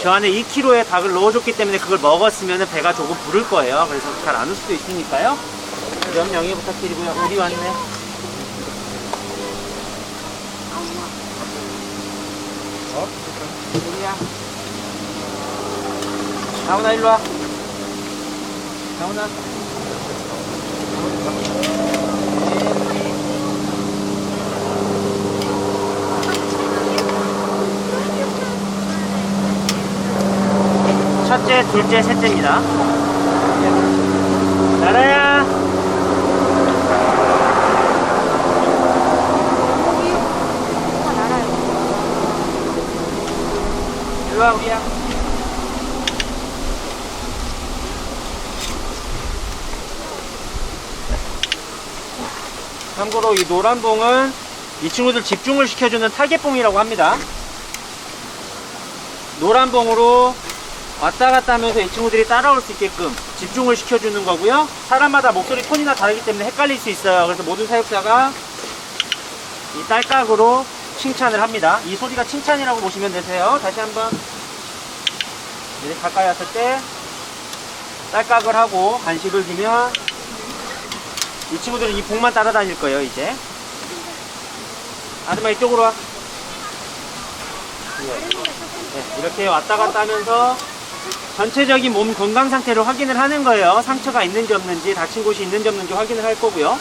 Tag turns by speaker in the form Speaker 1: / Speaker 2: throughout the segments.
Speaker 1: 저 안에 2kg의 닭을 넣어줬기 때문에 그걸 먹었으면 배가 조금 부를 거예요. 그래서 잘 안 올 수도 있으니까요. 점 양해 부탁드리고요. 우리 왔네. 우리야. 다운아 일로 와. 다운아. 첫째, 둘째, 셋째입니다. 나라야. 일로 와, 우리야. 참고로 이 노란 봉은 이 친구들 집중을 시켜주는 타겟봉이라고 합니다. 노란 봉으로 왔다 갔다 하면서 이 친구들이 따라올 수 있게끔 집중을 시켜주는 거고요. 사람마다 목소리 톤이나 다르기 때문에 헷갈릴 수 있어요. 그래서 모든 사육자가 이 딸깍으로 칭찬을 합니다. 이 소리가 칭찬이라고 보시면 되세요. 다시 한번 이렇게 가까이 왔을 때 딸깍을 하고 간식을 주면 이 친구들은 이 봉만 따라다닐 거예요, 이제. 아드마 이쪽으로 와. 네, 이렇게 왔다 갔다 하면서 전체적인 몸 건강 상태를 확인을 하는 거예요. 상처가 있는지 없는지, 다친 곳이 있는지 없는지 확인을 할 거고요.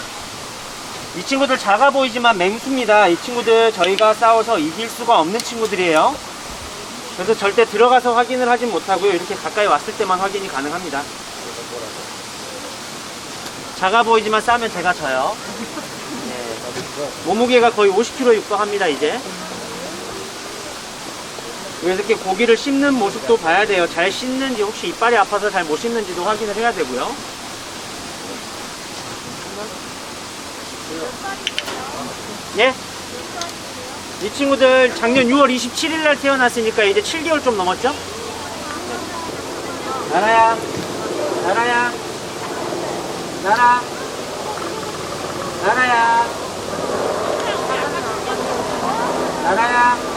Speaker 1: 이 친구들 작아 보이지만 맹수입니다. 이 친구들 저희가 싸워서 이길 수가 없는 친구들이에요. 그래서 절대 들어가서 확인을 하진 못하고요. 이렇게 가까이 왔을 때만 확인이 가능합니다. 작아 보이지만 싸면 제가 져요. 네. 몸무게가 거의 50kg 육박합니다, 이제. 그래서 이렇게 고기를 씹는 모습도 봐야 돼요. 잘 씹는지 혹시 이빨이 아파서 잘 못 씹는지도 확인을 해야 되고요. 예? 이 친구들 작년 6월 27일 날 태어났으니까 이제 7개월 좀 넘었죠? 나라야, 나라야, 나라, 나라야, 나라야.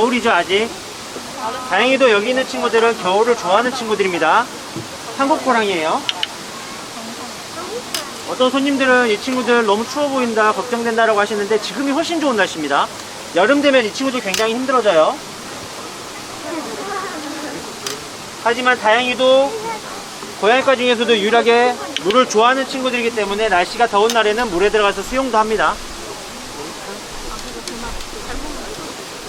Speaker 1: 겨울이죠 아직? 다행히도 여기 있는 친구들은 겨울을 좋아하는 친구들입니다. 한국 호랑이에요. 어떤 손님들은 이 친구들 너무 추워 보인다 걱정된다 라고 하시는데 지금이 훨씬 좋은 날씨입니다. 여름 되면 이 친구들 굉장히 힘들어져요. 하지만 다행히도 고양이과 중에서도 유일하게 물을 좋아하는 친구들이기 때문에 날씨가 더운 날에는 물에 들어가서 수영도 합니다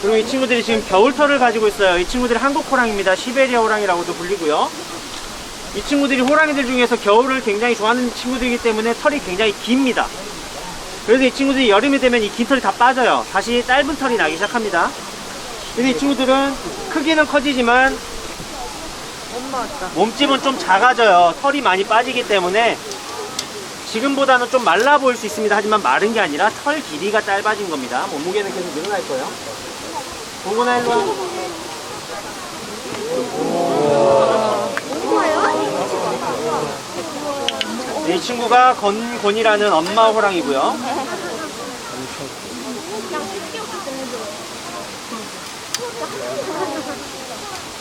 Speaker 1: 그리고 이 친구들이 지금 겨울털을 가지고 있어요. 이 친구들이 한국 호랑입니다. 시베리아 호랑이라고도 불리고요. 이 친구들이 호랑이들 중에서 겨울을 굉장히 좋아하는 친구들이기 때문에 털이 굉장히 깁니다. 그래서 이 친구들이 여름이 되면 이 긴 털이 다 빠져요. 다시 짧은 털이 나기 시작합니다. 근데 이 친구들은 크기는 커지지만 몸집은 좀 작아져요. 털이 많이 빠지기 때문에 지금보다는 좀 말라 보일 수 있습니다. 하지만 마른 게 아니라 털 길이가 짧아진 겁니다. 몸무게는 계속 늘어날 거예요. 동근아 일로 와. 네, 이 친구가 건곤이라는 엄마 호랑이고요.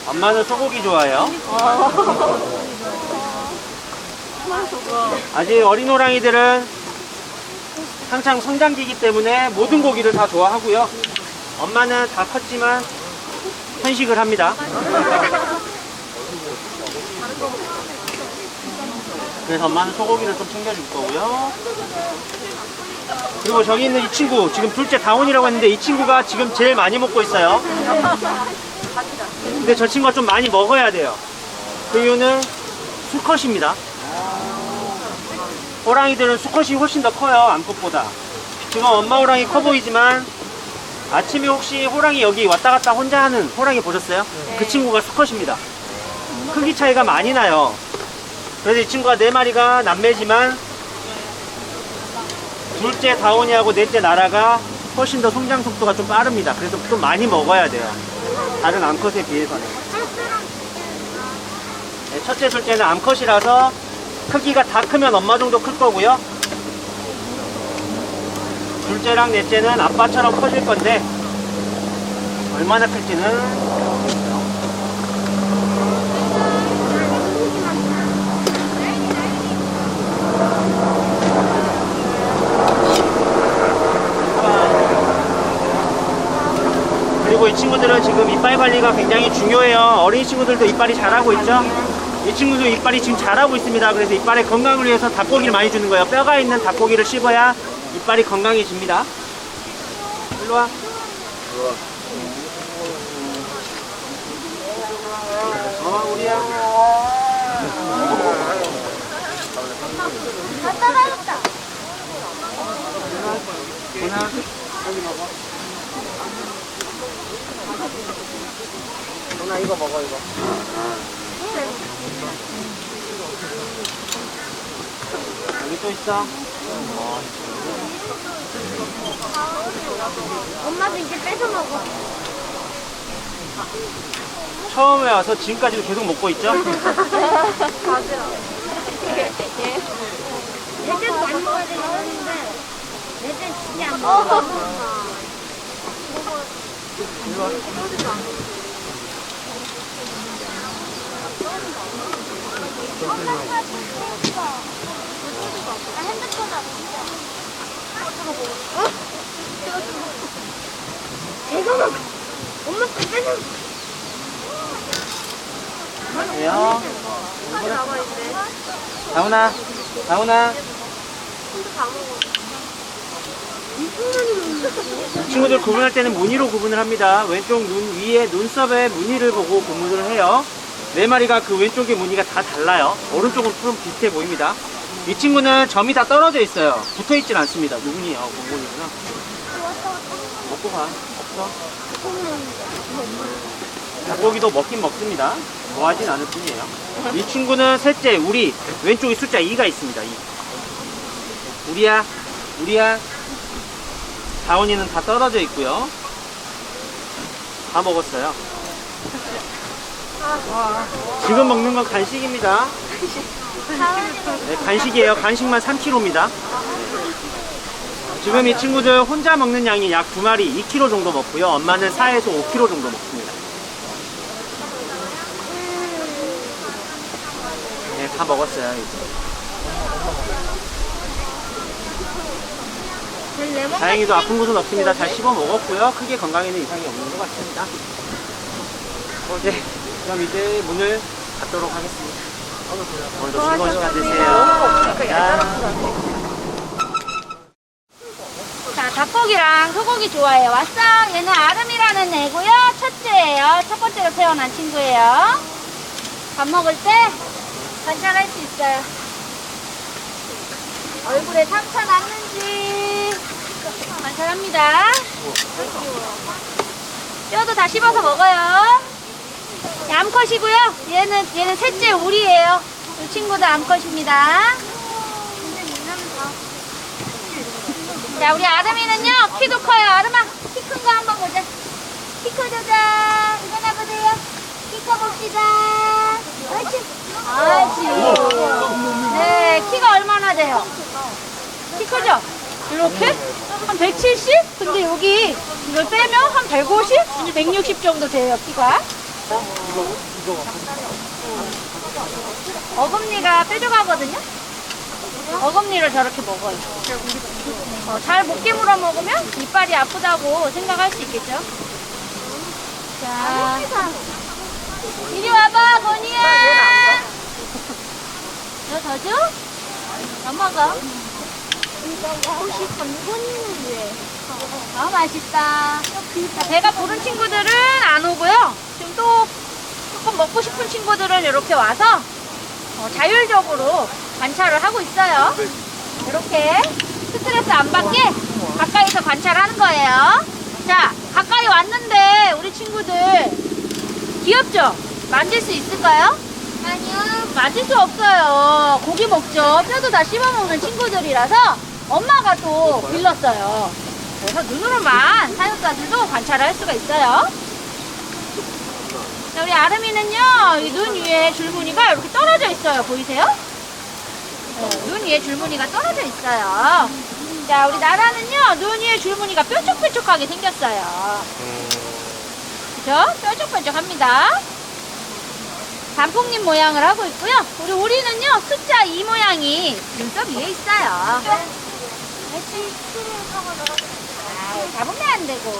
Speaker 1: 엄마는 소고기 좋아해요. 아직 어린 호랑이들은 한창 성장기이기 때문에 모든 고기를 다 좋아하고요. 엄마는 다 컸지만 편식을 합니다. 그래서 엄마는 소고기를 좀 챙겨줄 거고요. 그리고 저기 있는 이 친구, 지금 둘째 다운이라고 했는데 이 친구가 지금 제일 많이 먹고 있어요. 근데 저 친구가 좀 많이 먹어야 돼요. 그 이유는 수컷입니다. 호랑이들은 수컷이 훨씬 더 커요, 암컷보다. 지금 엄마 호랑이 커 보이지만 아침에 혹시 호랑이 여기 왔다 갔다 혼자 하는 호랑이 보셨어요? 그 친구가 수컷입니다. 크기 차이가 많이 나요. 그래서 이 친구가 네 마리가 남매지만 둘째 다온이하고 넷째 나라가 훨씬 더 성장 속도가 좀 빠릅니다. 그래서 좀 많이 먹어야 돼요. 다른 암컷에 비해서는. 네, 첫째, 둘째는 암컷이라서 크기가 다 크면 엄마 정도 클 거고요. 둘째랑 넷째는 아빠처럼 커질 건데 얼마나 클지는 그리고 이 친구들은 지금 이빨 관리가 굉장히 중요해요. 어린 친구들도 이빨이 자라고 있죠. 이 친구도 이빨이 지금 자라고 있습니다. 그래서 이빨의 건강을 위해서 닭고기를 많이 주는 거예요. 뼈가 있는 닭고기를 씹어야 이빨이 건강해집니다. 일로 와. 어, 우리야.
Speaker 2: 다 따라했다.
Speaker 1: 하나, 여기 먹어. 누나 이거 먹어 이거. 여기 또 있어.
Speaker 2: 엄마도 이제 뺏어 먹어.
Speaker 1: 처음에 와서 지금까지도 계속 먹고 있죠?
Speaker 2: 맞아. 내때도 안 먹어야 되는데 내때 진짜 안 먹어. 나 핸드폰하고 이거 먹어. 있네.
Speaker 1: 다훈아, 다훈아. 이 친구들 구분할 때는 무늬로 구분을 합니다. 왼쪽 눈 위에 눈썹에 무늬를 보고 구분을 해요. 네 마리가 그 왼쪽의 무늬가 다 달라요. 오른쪽은 좀 비슷해 보입니다. 이 친구는 점이 다 떨어져 있어요. 붙어 있질 않습니다. 눈이요, 부분이구나. 먹고 가. 없어. 닭고기도 먹긴 먹습니다. 좋아하진 않을 뿐이에요. 이 친구는 셋째, 우리. 왼쪽에 숫자 2가 있습니다. 2. 우리야, 우리야. 다원이는 다 떨어져 있고요. 다 먹었어요. 지금 먹는 건 간식입니다. 네, 간식이에요. 간식만 3kg입니다. 지금 이 친구들 혼자 먹는 양이 약두 마리 2kg 정도 먹고요. 엄마는 4에서 5kg 정도 먹습니다. 네, 다 먹었어요. 이제. 다행히도 아픈 곳은 없습니다. 잘 씹어 먹었고요. 크게 건강에는 이상이 없는 것 같습니다. 어, 네. 그럼 이제 문을 닫도록 하겠습니다. 오늘도 즐거운 시간 되세요. 감사합니다.
Speaker 2: 자, 닭고기랑 소고기 좋아해요. 왔어. 얘는 아름이라는 애고요. 첫째예요. 첫 번째로 태어난 친구예요. 밥 먹을 때 관찰할 수 있어요. 얼굴에 상처 났는지 관찰합니다. 뼈도 다 씹어서 먹어요. 얘 암컷이고요. 얘는 얘는 셋째 우리예요. 이 친구도 암컷입니다. 자, 우리 아름이는요, 키도 커요. 아름아, 키 큰 거 한번 보자. 키 커져자. 일어나 보세요. 키 커봅시다. 옳지. 옳지. 네, 키가 얼마나 돼요? 키 크죠? 이렇게? 한 170? 근데 여기 이걸 빼면 한 150? 160 정도 돼요, 키가. 어금니가 뾰족하거든요? 어금니를 저렇게 먹어요. 어, 잘못 깨물어 먹으면 이빨이 아프다고 생각할 수 있겠죠? 자, 이리 와봐, 건이야. 너 더 줘? 더 먹어. 혹시 건건이는 왜? 아, 맛있다. 자, 배가 부른 친구들은 안 오고요. 지금 또 조금 먹고 싶은 친구들은 이렇게 와서 어, 자율적으로 관찰을 하고 있어요. 이렇게 스트레스 안 받게 가까이서 관찰하는 거예요. 자, 가까이 왔는데 우리 친구들 귀엽죠? 만질 수 있을까요?
Speaker 3: 아니요.
Speaker 2: 만질 수 없어요. 고기 먹죠. 뼈도 다 씹어 먹는 친구들이라서 엄마가 또 빌렸어요. 그래서 눈으로만 사육자들도 관찰할 수가 있어요. 자, 우리 아름이는요, 이 눈 위에 줄무늬가 이렇게 떨어져 있어요. 보이세요? 네, 눈 위에 줄무늬가 떨어져 있어요. 자, 우리 나라는요, 눈 위에 줄무늬가 뾰족뾰족하게 생겼어요. 그죠? 뾰족뾰족합니다. 단풍잎 모양을 하고 있고요. 우리 오리는요, 숫자 2 모양이 눈썹 위에 있어요. 아이, 잡으면 안 되고.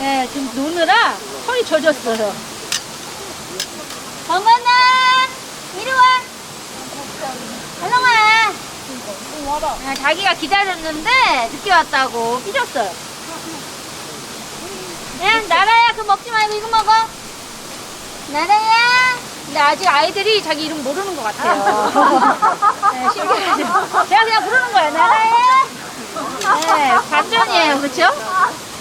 Speaker 2: 예, 지금 노느라 털이 젖었어요. 정관아, 이리 와. 얼른 와. 아, 자기가 기다렸는데 늦게 왔다고 삐졌어요. 야, 나라야, 그거 먹지 말고 이거 먹어. 나라야. 근데 아직 아이들이 자기 이름 모르는 것 같아요. 네, 신기하죠? 제가 그냥 부르는 거예요. 나라야. 네, 반전이에요. 그렇죠?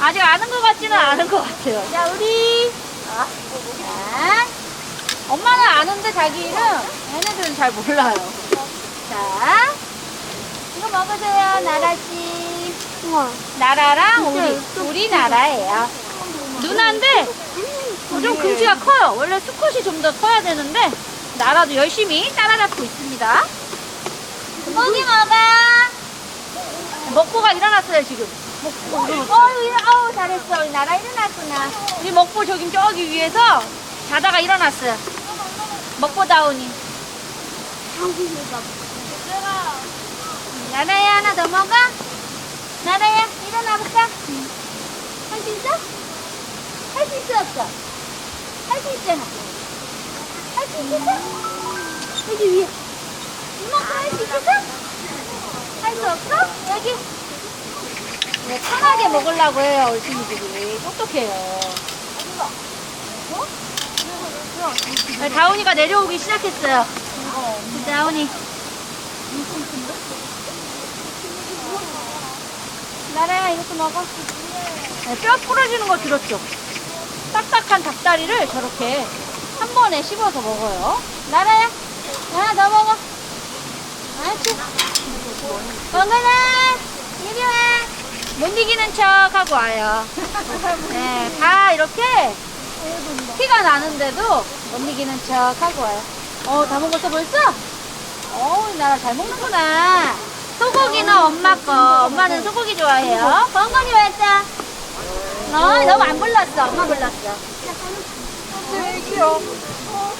Speaker 2: 아직 아는 것 같지는 않은 것 같아요. 자, 우리. 자, 엄마는 아는데 자기 이름 얘네들은 잘 몰라요. 자, 이거 먹으세요, 나라씨. 나라랑 우리, 우리 나라예요. 누나인데 어, 좀 금치가 커요. 원래 수컷이 좀 더 커야 되는데 나라도 열심히 따라잡고 있습니다. 먹이 먹어. 먹보가 일어났어요 지금. 일어, 어우 잘했어. 우리 나라 일어났구나. 우리 먹보 저기 저기 위에서 자다가 일어났어요. 먹보 다운이. 나라야 하나 더 먹어. 나라야 일어나 볼까? 할 수 있어? 할 수 있어 없어? 할 수 있잖아. 할 수 있겠어? 여기 위에. 이만큼 할 수 있겠어? 할 수 없어? 여기. 네, 편하게 먹으려고 해요, 친구들이. 똑똑해요. 어? 네, 다운이가 내려오기 시작했어요. 다운이. 나라야, 이것도 먹어. 네, 뼈 부러지는 거 들었죠? 딱딱한 닭다리를 저렇게 한 번에 씹어서 먹어요. 나라야, 하나 더 먹어. 알았지? 건강아, 이리 와. 못 이기는 척 하고 와요. 네, 다 이렇게 티가 나는데도 못 이기는 척 하고 와요. 어, 다 먹었어 벌써? 어, 이 나라 잘 먹는구나. 소고기는 엄마 거. 엄마는 소고기 좋아해요. 건강이 왔다. 어, 너무 안 불렀어. 엄마 불렀어.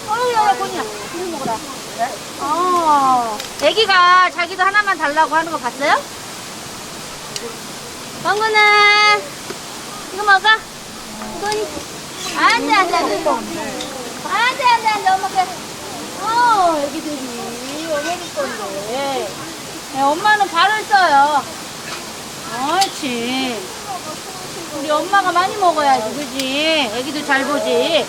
Speaker 2: 어우, 야, 야, 건이야. 이거 먹어라. 어, 애기가 자기도 하나만 달라고 하는 거 봤어요? 건구나, 이거 먹어. 건이. 안 돼, 안 돼, 안 돼. 안 돼, 안 돼, 안 돼. 엄마 그. 어, 애기들이 어머니 건데. 네, 엄마는 발을 써요. 옳지. 우리 엄마가 많이 먹어야지, 그지? 애기도 잘 보지.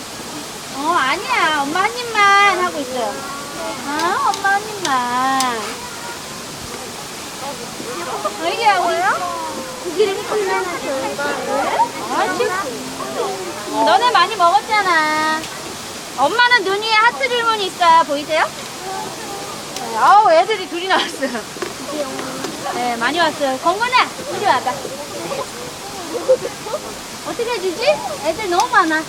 Speaker 2: 어, 아니야. 엄마 한 입만 하고 있어요. 아, 엄마 한 입만. 애기야, 우리. 고기를 얼마나 좋을까? 옳지. 너네 많이 먹었잖아. 엄마는 눈 위에 하트 줄무늬 있어요. 보이세요? 네, 아우, 애들이 둘이 나왔어요. 네, 많이 왔어요. 건건아, 이리 와봐. 어떻게 해주지? 애들 너무 많아.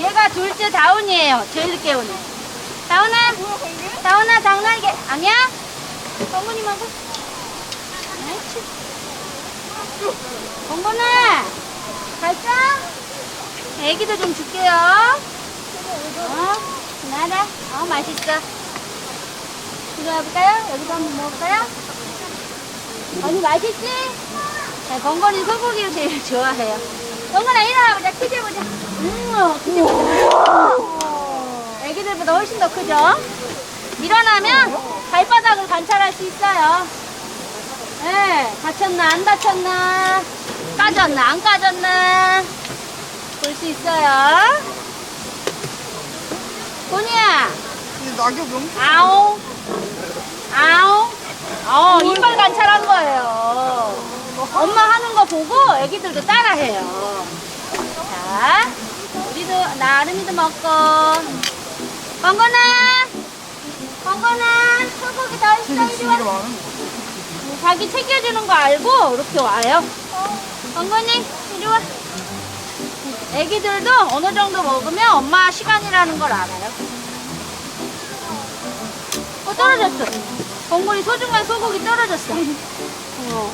Speaker 2: 얘가 둘째 다운이에요. 제일 늦게 오는. 다운아, 다운아, 장난이게. 아니야? 건건이 먹어. 건건아, 갈까? 애기도 좀 줄게요. 어, 나라. 어, 맛있어. 이리 와볼까요? 여기도 한번 먹을까요? 언니 맛있지? 네, 건건이 소고기를 제일 좋아해요. 건건아 일어나보자. 키즈보자. 음, 키즈 보자. 애기들보다 훨씬 더 크죠? 일어나면 발바닥을 관찰할 수 있어요. 네, 다쳤나 안 다쳤나 까졌나 안 까졌나 볼 수 있어요. 본이야.
Speaker 3: 낙엽 엄청
Speaker 2: 아오. 아오. 어, 이빨 관찰하는 보고 애기들도 따라해요. 자, 우리도 나름이도 먹고. 건건아, 건건아, 소고기 더 있어 이리 와. 자기 챙겨주는 거 알고 이렇게 와요. 건건이 이리 와. 애기들도 어느 정도 먹으면 엄마 시간이라는 걸 알아요. 어 떨어졌어. 건건이 소중한 소고기 떨어졌어. 어,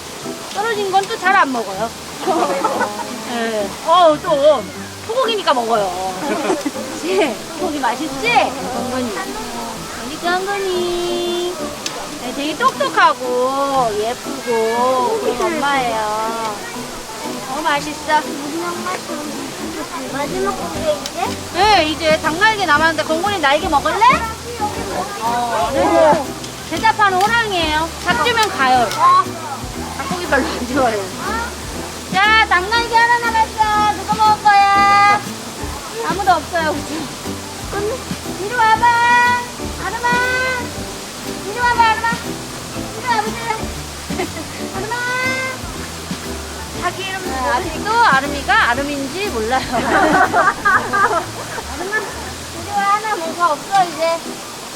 Speaker 2: 떨어진 건 또 잘 안 먹어요. 네. 어, 또 소고기니까 먹어요. 그치? 소고기 맛있지? 건건이. 우리 건건이. 네, 되게 똑똑하고 예쁘고 그런 엄마예요. 어, 맛있어.
Speaker 3: 마 지막 공개 이제?
Speaker 2: 네, 이제 닭날개 남았는데 건건이 날개 먹을래? 어, 네. 대답하는 호랑이에요. 닭 주면 가요. 닭고기 별로 안 좋아해요. 자, 닭날개 하나 남았어. 누가 먹을 거야? 아무도 없어요, 그치? 이리 와봐. 아름아. 이리 와봐, 아름아. 이리 와보세요. 아름아. 자기 이름 네, 아직도 아름이가 아름인지 몰라요. 아름아. 와, 하나 뭐가 없어, 이제.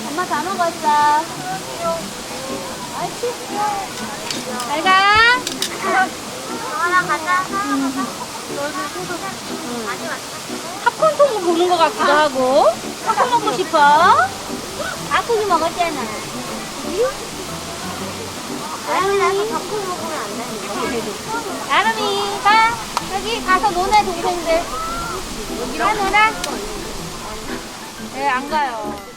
Speaker 2: 엄마 다 먹었어. 아이씨. 잘 가.
Speaker 3: 하나 가자.
Speaker 2: 팝콘 보는 것 같기도 하고. 팝콘 먹고 싶어?
Speaker 3: 닭고기 먹었잖아. 아니, 나서 닭고기 먹으면.
Speaker 2: 아름이, 가. 여기 가서 노네, 동생들. 놀아. 네, 안 가요.